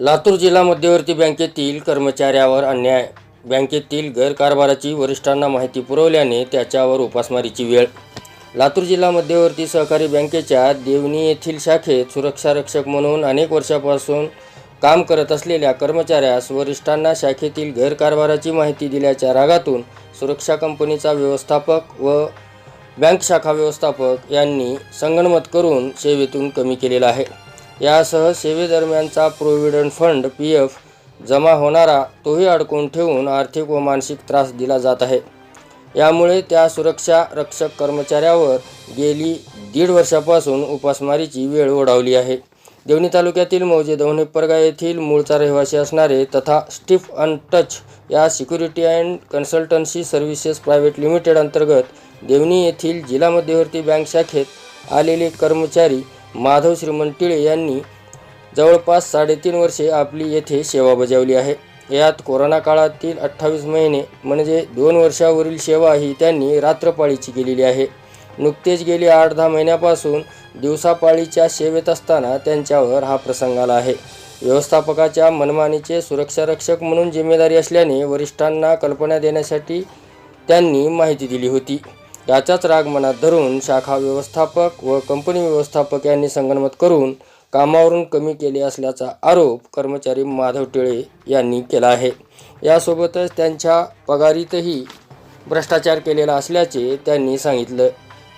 लातूर जिल्हा मध्यवर्ती बँकेतील कर्मचाऱ्यावर अन्याय. बँकेतील गैरकारभाराची वरिष्ठांना माहिती पुरवल्याने त्याच्यावर उपासमारीची वेळ. लातूर जिल्हा मध्यवर्ती सहकारी बँकेच्या देवणी येथील शाखेत सुरक्षारक्षक म्हणून अनेक वर्षापासून काम करत असलेल्या कर्मचाऱ्यास वरिष्ठांना शाखेतील गैरकारभाराची माहिती दिल्याच्या रागातून सुरक्षा कंपनीचा व्यवस्थापक व बँक शाखा व्यवस्थापक यांनी संगणमत करून सेवेतून कमी केलेला आहे. यासह सेवेदरम्यानचा प्रोव्हिडंट फंड पी एफ जमा होणारा तोही अडकून ठेवून आर्थिक व मानसिक त्रास दिला जात आहे. यामुळे त्या सुरक्षा रक्षक कर्मचाऱ्यावर गेली दीड वर्षापासून उपासमारीची वेळ ओढावली आहे. देवणी तालुक्यातील मौजे दवणेपरगा येथील मूळचा रहिवासी असणारे तथा स्टीफ अनटच या security and consultancy services private limited अंतर्गत देवणी येथील जिल्हा मध्यवर्ती बँक शाखेत आलेले कर्मचारी माधव श्रीमंत टिळे यांनी जवळपास साडेतीन वर्षे आपली येथे सेवा बजावली आहे. यात कोरोना काळातील अठ्ठावीस महिने म्हणजे दोन वर्षावरील सेवा ही त्यांनी रात्रपाळीची केलेली आहे. नुकतेच गेली आठ दहा महिन्यापासून दिवसापाळीच्या सेवेत असताना त्यांच्यावर हा प्रसंग आला आहे. व्यवस्थापकाच्या मनमानीचे सुरक्षारक्षक म्हणून जिम्मेदारी असल्याने वरिष्ठांना कल्पना देण्यासाठी त्यांनी माहिती दिली होती. याचाच राग मनात धरून शाखा व्यवस्थापक व कंपनी व्यवस्थापक यांनी संगनमत करून कामावरून कमी केले असल्याचा आरोप कर्मचारी माधव टिळे यांनी केला आहे. यासोबतच त्यांच्या पगारीतही भ्रष्टाचार केलेला असल्याचे त्यांनी सांगितलं.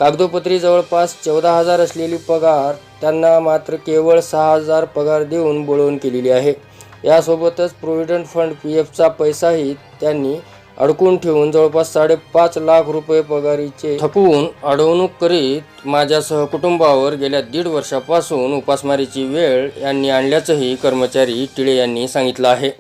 कागदोपत्री जवळपास चौदा हजार असलेली पगार त्यांना मात्र केवळ सहा हजार पगार देऊन बोलवून केलेली आहे. यासोबतच प्रोव्हिडंट फंड पी एफचा पैसाही त्यांनी अडकून ठेवून जवळपास साडेपाच लाख रुपये पगारीचे थकवून अडवणूक करीत माझ्यासह कुटुंबावर गेल्या दीड वर्षापासून उपासमारीची वेळ यांनी आणल्याचंही कर्मचारी टिळे यांनी सांगितलं आहे.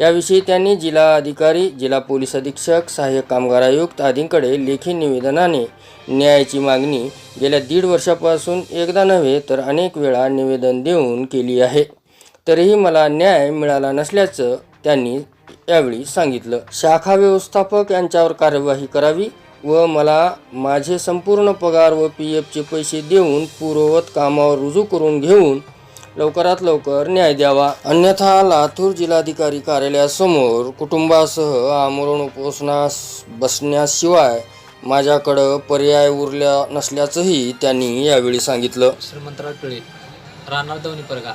याविषयी त्यांनी जिल्हा अधिकारी जिल्हा पोलीस अधीक्षक सहाय्यक कामगार आयुक्त आदींकडे लेखी निवेदनाने न्यायाची मागणी गेल्या दीड वर्षापासून एकदा नव्हे तर अनेक वेळा निवेदन देऊन केली आहे. तरीही मला न्याय मिळाला नसल्याचं त्यांनी यावेळी सांगितलं शाखा व्यवस्थापक यांच्यावर कार्यवाही करावी व मला माझे संपूर्ण पगार व पी एफचे पैसे देऊन पूर्ववत कामावर रुजू करून घेऊन लवकरात लवकर न्याय द्यावा. अन्यथा लातूर जिल्हाधिकारी कार्यालयासमोर कुटुंबासह आमरण उपोषणास बसण्याशिवाय माझ्याकडं पर्याय उरल्या नसल्याचंही त्यांनी यावेळी सांगितलं. श्रीमंतराव पिळे राहणार दवनी परगा.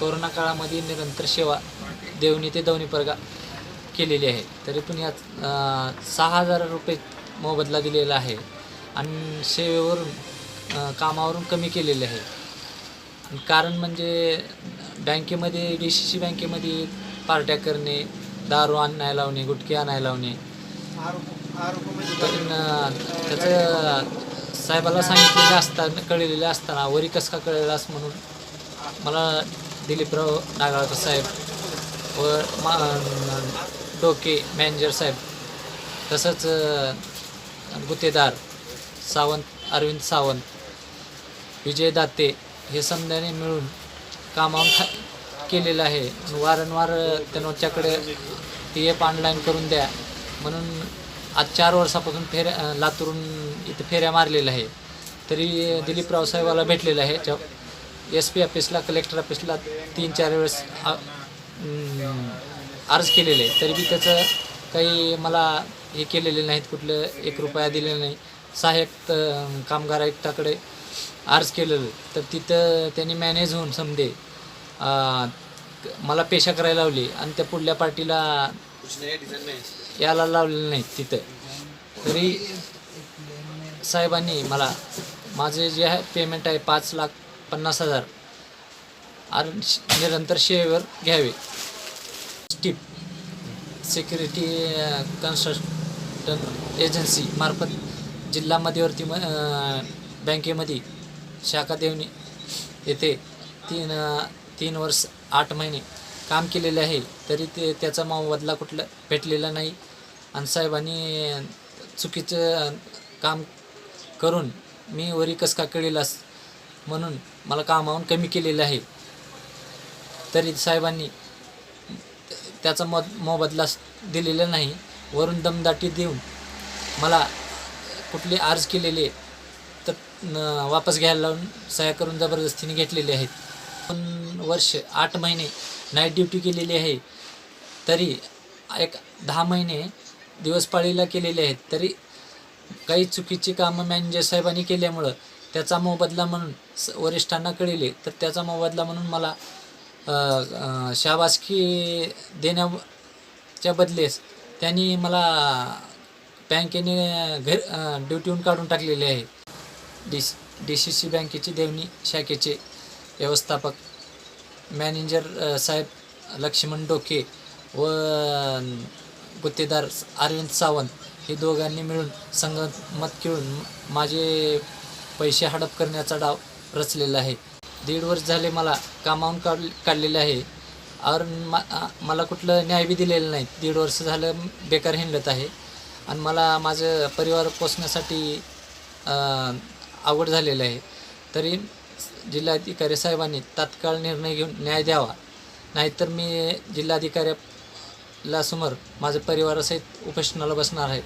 कोरोना काळामध्ये निरंतर सेवा देवणी ते दवनी परगा. केलेली आहे. तरी पण यात सहा हजार रुपये मोबदला दिलेला आहे. आणि सेवेवरून कामावरून कमी केलेले आहे. आणि कारण म्हणजे बँकेमध्ये डी सी सी बँकेमध्ये पार्ट्या करणे दारू आणायला लावणे गुटखे आणायला लावणे. पण त्याचं साहेबाला सांगितलेलं असताना कळलेले असताना वरी कसं का कळलेलं असं म्हणून मला दिलीपराव नागाळकर साहेब व मा डोके मॅनेजर साहेब तसंच गुतेदार गुत्तेदार सावंत अरविंद सावंत विजय दाते हे समजाने मिळून कामावून खा केलेलं आहे. वारंवार त्यांच्याकडे ती एप ऑनलाईन करून द्या. म्हणून आज चार वर्षापासून फेऱ्या लातूरून इथं फेऱ्या मारलेल्या आहे. तरी दिलीपराव साहेबाला भेटलेलं आहे. एस पी ऑफिसला कलेक्टर ऑफिसला तीन चार वेळेस अर्ज केलेले तरी बी त्याचं काही मला हे केलेले नाहीत कुठलं एक रुपया दिलेला नाही. सहाय्यक कामगार आयुक्ताकडे अर्ज केलेलं तर तिथं त्यांनी मॅनेज होऊन समजे मला पेशा करायला लावली आणि त्या पुढल्या पार्टीला याला लावलेलं नाही तिथं. तरी साहेबांनी मला माझे जे आहे पेमेंट आहे पाच लाख पन्नास हजार आर निरंतर सेवेवर घ्यावे. स्टीप सिक्युरिटी कन्स्ट्रक्शन एजन्सी मार्फत जिल्हा मध्यवर्ती म बँकेमध्ये शाखा देवणी येथे तीन तीन वर्ष आठ महिने काम केलेले आहे. तरी ते त्याचा मोबदला कुठला भेटलेला नाही. आणि साहेबांनी चुकीचं काम करून मी वरी कस का म्हणून मला कामावून कमी केलेलं आहे. तरी साहेबांनी त्याचा मत मोबदला दिलेला नाही. वरून दमदाटी देऊन मला कुठले अर्ज केलेले तर वापस घ्यायला लावून सह्या करून जबरदस्तीने घेतलेले आहेत. दोन वर्ष आठ महिने नाईट ड्युटी केलेली आहे तरी एक दहा महिने दिवसपाळीला केलेले आहेत तरी काही चुकीची कामं मॅनेजर साहेबांनी केल्यामुळं त्याचा मोबदला म्हणून स- वरिष्ठांना कळले तर त्याचा मोबदला म्हणून मला शाबासकी देण्याच्या बदलेस त्यांनी मला बँकेने घर ड्युटीहून काढून टाकलेले आहे. डी डी सी सी बँकेची देवणी शाखेचे व्यवस्थापक मॅनेजर साहेब लक्ष्मण डोके व गुत्तेदार अरविंद सावंत हे दोघांनी मिळून संगमत खेळून माझे पैसे हडप करण्याचा डाव रचलेला आहे. दीड वर्ष झाले मला कामावून काढ काढलेले आहे. और मा मला कुठलं न्याय बी दिलेलं नाही. दीड वर्ष झालं बेकार हिंडत आहे. आणि मला माझं परिवार पोसण्यासाठी आवड झालेलं आहे. तरी जिल्हाधिकारी साहेबांनी तात्काळ निर्णय घेऊन न्याय द्यावा. नाहीतर मी जिल्हाधिकाऱ्याला समोर माझं परिवारासहित उपोषणाला बसणार आहे.